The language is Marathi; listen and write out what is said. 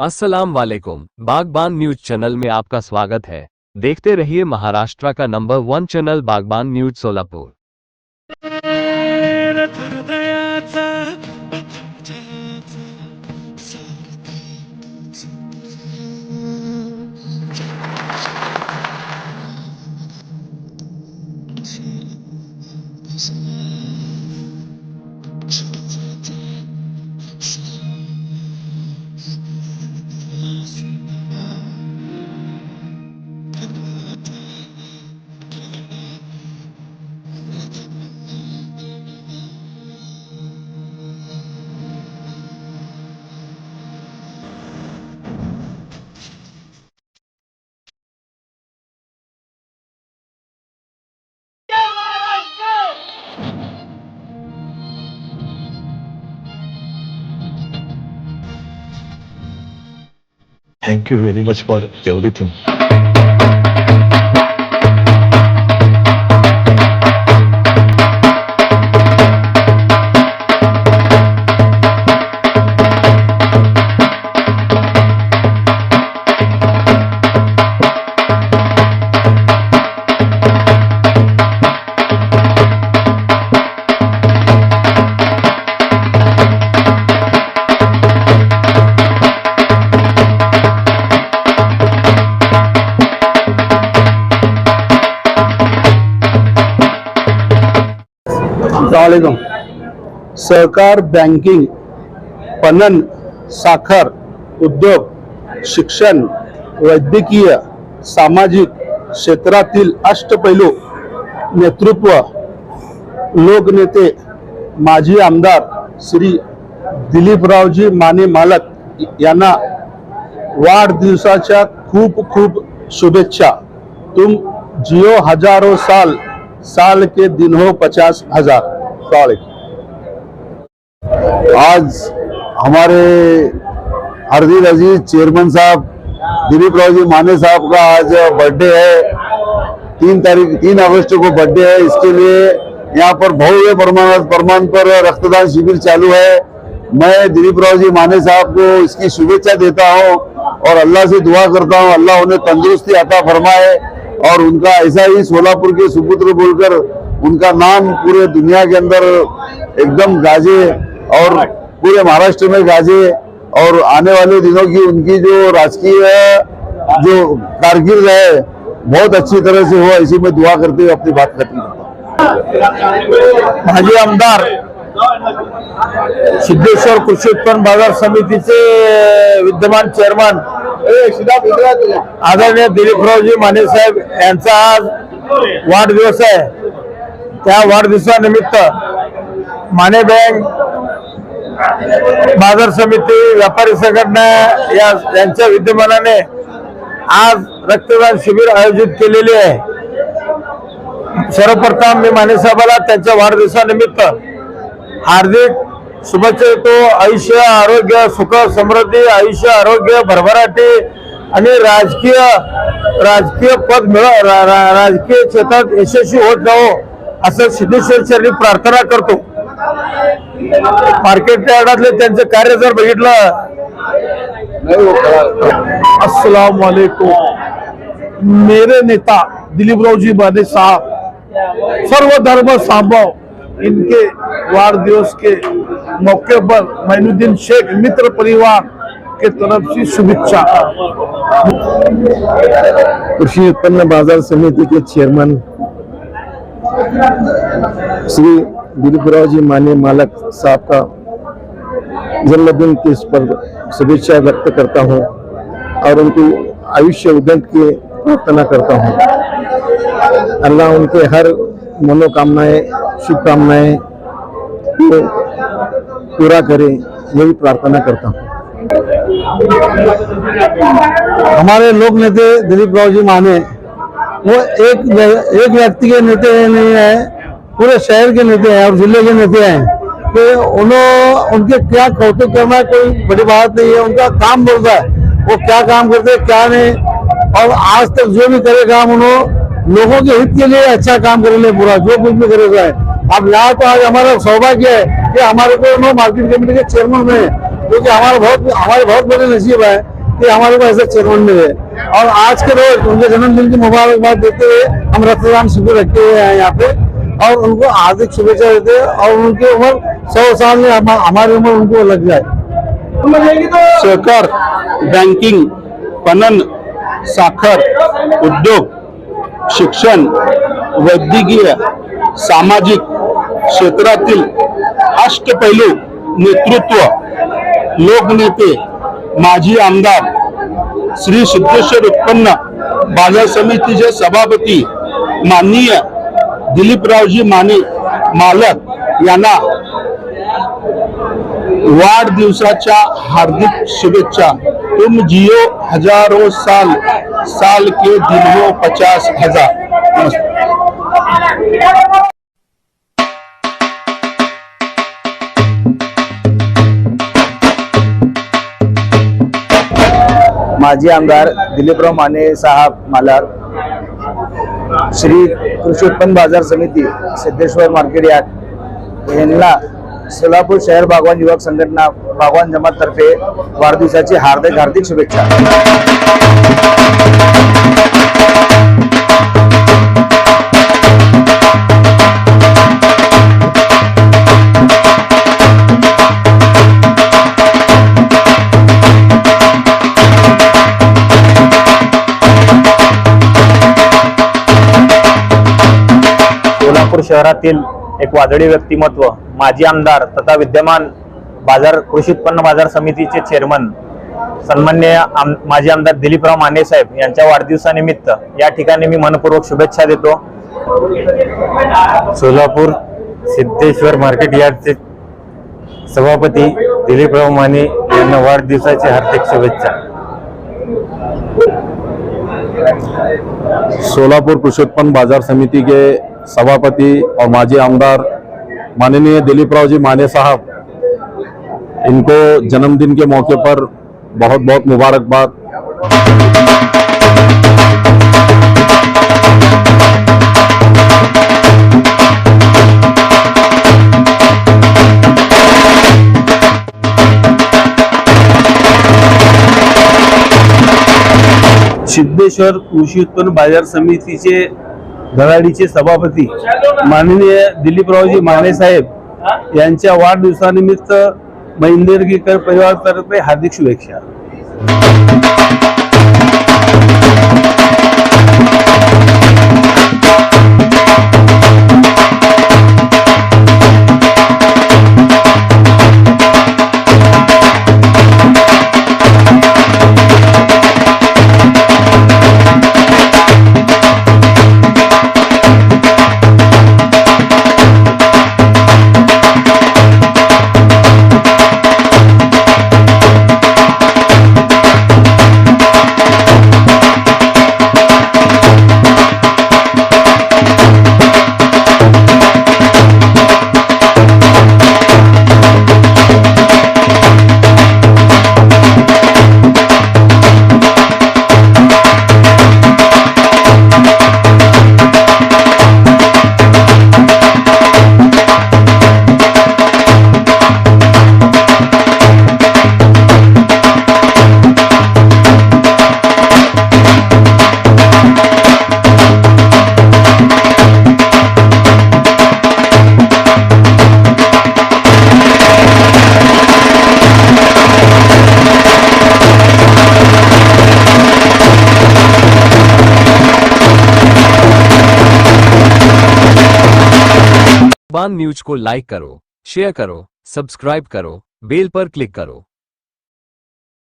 अस्सलाम वालेकुम बागबान न्यूज चैनल में आपका स्वागत है। देखते रहिए महाराष्ट्र का number one channel Bagban news Solapur. Thank you very much for everything. Aslam सहकार बँकिंग पणन साखर उद्योग शिक्षण वैद्यकीय सामाजिक क्षेत्रातील अष्टपैलू नेतृत्व लोकनेते माजी आमदार श्री दिलीपरावजी माने मालक यांना वाढदिवसाच्या खूप खूप शुभेच्छा. तुम जिओ हजारो साल साल के दिन हो पचास हजार. आज हमारे हरदील अज़ीज़ चेयरमैन साहब, दिलीप राव जी माने साहब का आज बर्थडे है। तीन तारीख, तीन अगस्त को बर्थडे है। इसके लिए यहाँ पर भव्य प्रमाण प्रमाण पर रक्तदान शिविर चालू है। मैं दिलीप राव जी माने साहब को इसकी शुभेच्छा देता हूँ और अल्लाह से दुआ करता हूँ। अल्लाह उन्हें तंदुरुस्ती अता फरमाए और उनका ऐसा ही सोलापुर के सुपुत्र बोलकर उनका नाम पूरे दुनिया के अंदर एकदम गाजे और पूरे महाराष्ट्र में गाजे और आने वाले दिनों की उनकी जो राजकीय जो कारगिल है बहुत अच्छी तरह से हो ऐसी में दुआ करते हुए अपनी बात खत्म करता हूँ। माजी आमदार सिद्धेश्वर कृषी उत्पन्न बाजार समितीचे विद्यमान चेअरमन आदरणीय दिलीपरावजी माने साहेब यांचा आज वाढदिवस आहे. त्या वाढदिवसानिमित्त माने बँक बाजार समिती व्यापारी संघटना या यांच्या विद्यमानाने आज रक्तदान शिबिर आयोजित केलेले आहे. सर्वप्रथम मी मानेसाहेबाला त्यांच्या वाढदिवसानिमित्त हार्दिक शुभेच्छा देतो. आयुष्य आरोग्य सुख समृद्धी आयुष्य आरोग्य भरभराटी आणि राजकीय राजकीय पद मिळ रा- रा- राजकीय क्षेत्रात यशस्वी होत जावो. असं सिद्धेश्वर चरणी प्रार्थना करतो. मार्केट यार्डातले त्यांचं कार्य जर बघितलं. अस्सलाम वालेकुम मेरे नेता दिलीपरावजी माने साहब सर्व धर्म संभव इनके वार दिवस के मौके पर मैनुद्दीन शेख मित्र परिवार के तरफ से शुभेच्छा। कृषी उत्पन्न बाजार समिति के चेयरमैन श्री दिलीपराव जी माने मालक साहब का जन्मदिन की इस पर शुभेच्छा व्यक्त करता हूँ और उनको आयुष्य उदंत की प्रार्थना करता हूँ। अल्लाह उनके हर मनोकामनाएँ, शुभकामनाएँ को पूरा करे, यही प्रार्थना करता हूँ। हमारे लोक नेते दिलीप राव जी माने वो एक एक व्यक्ति के नेते नहीं है, पूरे शहर के नेते हैं और ज़िले के नेते हैं। कि उन्होंने उनके क्या कौतुक करना कोई बड़ी बात नहीं है। उनका काम बोलता है, वो क्या काम करते क्या नहीं। और आज तक जो भी करे काम उन्होंने लोगों के हित के लिए अच्छा काम कर ले पूरा, जो कुछ भी करेगा है। अब यहाँ तो आज हमारा सौभाग्य है कि हमारे को उन्होंने मार्केट कमेटी के चेयरमैन में क्योंकि हमारा बहुत, हमारे बहुत बड़े नसीब है कि हमारे को ऐसा चेयरमैन मिले। और आज के रोज उनके जन्मदिन की मुबारकबाद देते हुए हम रक्तदान शिविर रखे हुए हैं यहाँ पे। और उनको हार्दिक शुभेच्छा देते हैं और उनकी उम्र सौ साल में हम- हमारी उम्र उनको लग जाए। सहकार बैंकिंग पणन साखर, उद्योग, शिक्षण, वैद्यकीय, सामाजिक क्षेत्रातील अष्टपैलू नेतृत्व, लोकनेते, माजी आमदार श्री सिद्धेश्वर उत्पन्न बाजार समितीचे सभापती माननीय दिलीपरावजी माने मालक यांना वाढदिवसाच्या हार्दिक शुभेच्छा. तुम जियो हजारो साल साल के दिनो पचास हजार. माजी आमदार दिलीपराव माने साहेब मालार श्री कृषी उत्पन्न बाजार समिती सिद्धेश्वर मार्केट यार्ड यांना सोलापूर शहर बागवान युवक संघटना बागवान जमाततर्फे वाढदिवसाची हार्दिक हार्दिक शुभेच्छा. शहरातील एक वादळी व्यक्तिमत्व माजी आमदार तथा विद्यमान बाजार कृषी उत्पन्न बाजार समितीचे चेअरमन सन्मान्य आम माजी आमदार दिलीपराव माने साहेब यांच्या वाढदिवसानिमित्त या ठिकाणी मी मनपूर्वक शुभेच्छा देतो. सोलापूर सिद्धेश्वर मार्केट यार्डचे सभापती दिलीपराव माने यांना वाढदिवसाची हार्दिक शुभेच्छा. सोलापुर कृषी उत्पन्न बाजार समिति के सभापति और माजी आमदार माननीय दिलीप राव जी माने साहब, इनको जन्मदिन के मौके पर बहुत बहुत मुबारकबाद। सिद्धेश्वर कृषी उत्पन्न बाज़ार समितीचे धडाडीचे सभापती माननीय दिलीपरावजी माने साहेब यांच्या वाढदिवसानिमित्त महिंदरगीकर परिवारातर्फे हार्दिक शुभेच्छा. बागबान न्यूज को लाइक करो शेयर करो सब्सक्राइब करो बेल पर क्लिक करो।